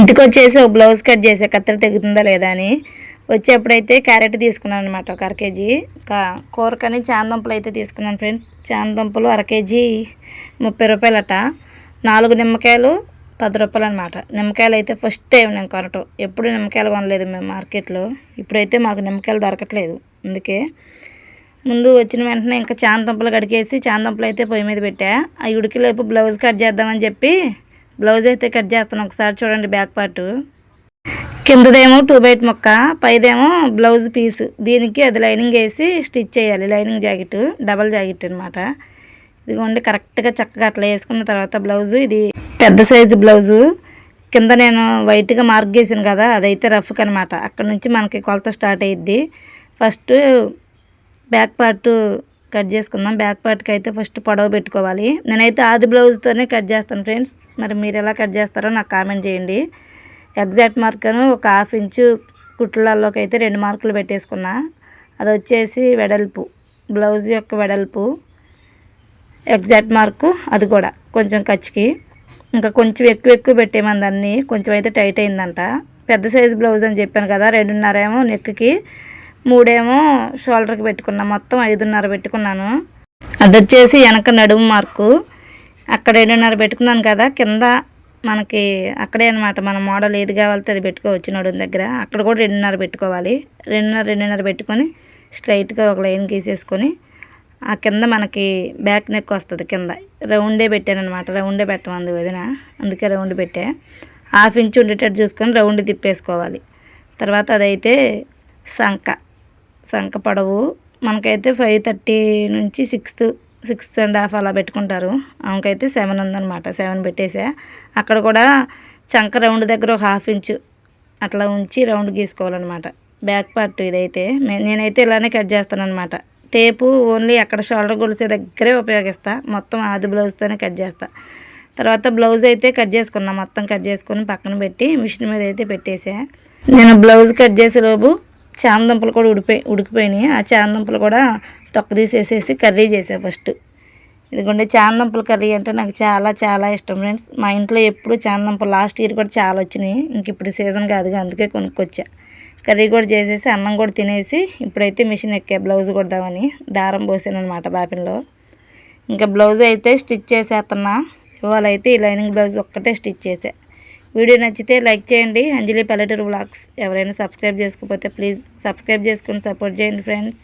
ఇంటికి వచ్చేసి ఒక బ్లౌజ్ కట్ చేసే కత్తెర తెగుతుందా లేదా అని వచ్చేప్పుడైతే క్యారెట్ తీసుకున్నాను అనమాట ఒక అర కేజీ. కూరకని చాందంపలు అయితే తీసుకున్నాను ఫ్రెండ్స్. చాందంపలు అర కేజీ ముప్పై రూపాయలట. నాలుగు నిమ్మకాయలు పది రూపాయలు అనమాట నిమ్మకాయలు అయితే ఫస్ట్ టైం నేను కొనటం. ఎప్పుడు నిమ్మకాయలు కొనలేదు మేము మార్కెట్లో. ఇప్పుడైతే మాకు నిమ్మకాయలు దొరకట్లేదు. అందుకే ముందు వచ్చిన వెంటనే ఇంకా చాందంపలు కడిగేసి చాందంపలు అయితే పొయ్యి మీద పెట్టా. ఆ ఉడికిలోపు బ్లౌజ్ కట్ చేద్దామని చెప్పి బ్లౌజ్ అయితే కట్ చేస్తాను. ఒకసారి చూడండి బ్యాక్ పార్ట్. కిందదేమో టూ బైట్ మొక్క పైదేమో బ్లౌజ్ పీస్. దీనికి అది లైనింగ్ వేసి స్టిచ్ చేయాలి. లైనింగ్ జాకెట్ డబల్ జాకెట్ అనమాట ఇదిగోండి కరెక్ట్గా చక్కగా అట్లా వేసుకున్న తర్వాత బ్లౌజు. ఇది పెద్ద సైజు బ్లౌజు. కింద నేను వైట్గా మార్క్ చేసాను కదా అదైతే రఫ్ అనమాట అక్కడ నుంచి మనకి కొలత స్టార్ట్ అయ్యిద్ది ఫస్ట్ బ్యాక్ పార్ట్ కట్ చేసుకుందాం. బ్యాక్ పార్ట్కి అయితే ఫస్ట్ పొడవ పెట్టుకోవాలి. నేనైతే ఆది బ్లౌజ్తోనే కట్ చేస్తాను ఫ్రెండ్స్. మరి మీరు ఎలా కట్ చేస్తారో నాకు కామెంట్ చేయండి. ఎగ్జాక్ట్ మార్కను ఒక హాఫ్ ఇంచు కుట్లల్లోకి అయితే రెండు మార్కులు పెట్టేసుకున్నా. అది వచ్చేసి వెడల్పు బ్లౌజ్ యొక్క వెడల్పు. ఎగ్జాక్ట్ మార్కు అది కూడా కొంచెం ఖర్చుకి ఇంకా కొంచెం ఎక్కువ ఎక్కువ పెట్టేమని దాన్ని కొంచెం అయితే టైట్ అయిందంట. పెద్ద సైజు బ్లౌజ్ అని చెప్పాను కదా రెండున్నర ఏమో నెక్కి మూడేమో షోల్డర్కి పెట్టుకున్నా మొత్తం ఐదున్నర పెట్టుకున్నాను. అది వచ్చేసి వెనక నడుము మార్కు అక్కడ రెండున్నర పెట్టుకున్నాను కదా కింద మనకి అక్కడే అనమాట మన మోడల్ ఏది కావాలితే అది పెట్టుకోవచ్చు నడుము దగ్గర. అక్కడ కూడా రెండున్నర పెట్టుకోవాలి. రెండున్నర రెండున్నర పెట్టుకొని స్ట్రైట్గా ఒక లైన్ గీసేసుకొని ఆ కింద మనకి బ్యాక్ నెక్ వస్తుంది కింద. రౌండే పెట్టాను అనమాట రౌండే పెట్టమంది వదిన. అందుకే రౌండ్ పెట్టా. హాఫ్ ఇంచ్ ఉండేటట్టు చూసుకొని రౌండ్ తిప్పేసుకోవాలి. తర్వాత అదైతే సంక. సంక పడవు మనకైతే ఫైవ్ థర్టీ నుంచి సిక్స్త్ సిక్స్త్ అండ్ హాఫ్ అలా పెట్టుకుంటారు. ఆమెకైతే సెవెన్ ఉందన్నమాట. సెవెన్ పెట్టేసా. అక్కడ కూడా చంక రౌండ్ దగ్గర ఒక హాఫ్ ఇంచు అట్లా ఉంచి రౌండ్ గీసుకోవాలన్నమాట. బ్యాక్ పార్ట్ ఇదైతే. మే- నేనైతే ఇలానే కట్ చేస్తాను అనమాట టేపు ఓన్లీ అక్కడ షోల్డర్ గొలిసే దగ్గరే ఉపయోగిస్తా. మొత్తం ఆది బ్లౌజ్తోనే కట్ చేస్తా. తర్వాత బ్లౌజ్ అయితే కట్ చేసుకున్నా. మొత్తం కట్ చేసుకుని పక్కన పెట్టి మిషన్ మీద అయితే పెట్టేసా. నేను బ్లౌజ్ కట్ చేసే లోపు చామదుంపలు కూడా ఉడిపోయి ఉడికిపోయినాయి. ఆ చామదుంపలు కూడా తొక్క తీసేసేసి కర్రీ చేసాను ఫస్ట్. ఇదిగోండి చాందంపలు కర్రీ అంటే నాకు చాలా చాలా ఇష్టం ఫ్రెండ్స్. మా ఇంట్లో ఎప్పుడు చాందంపలు లాస్ట్ ఇయర్ కూడా చాలా వచ్చినాయి. ఇంక ఇప్పుడు సీజన్ కాదుగా అందుకే కొనుక్కొచ్చా. కర్రీ కూడా చేసేసి అన్నం కూడా తినేసి ఇప్పుడైతే మిషన్ ఎక్కా బ్లౌజ్ కొడదామని దారం పోసానమాట బాపిన్లో. ఇంకా బ్లౌజ్ అయితే స్టిచ్ చేసేస్తున్నా ఇవాళ అయితే ఈ లైనింగ్ బ్లౌజ్ ఒక్కటే స్టిచ్ చేసా వీడియో నచ్చితే లైక్ చేయండి. అంజలి పల్లెటూరు వ్లాగ్స్ ఎవరైనా సబ్స్క్రైబ్ చేసుకోకపోతే ప్లీజ్ సబ్స్క్రైబ్ చేసుకొని సపోర్ట్ చేయండి ఫ్రెండ్స్.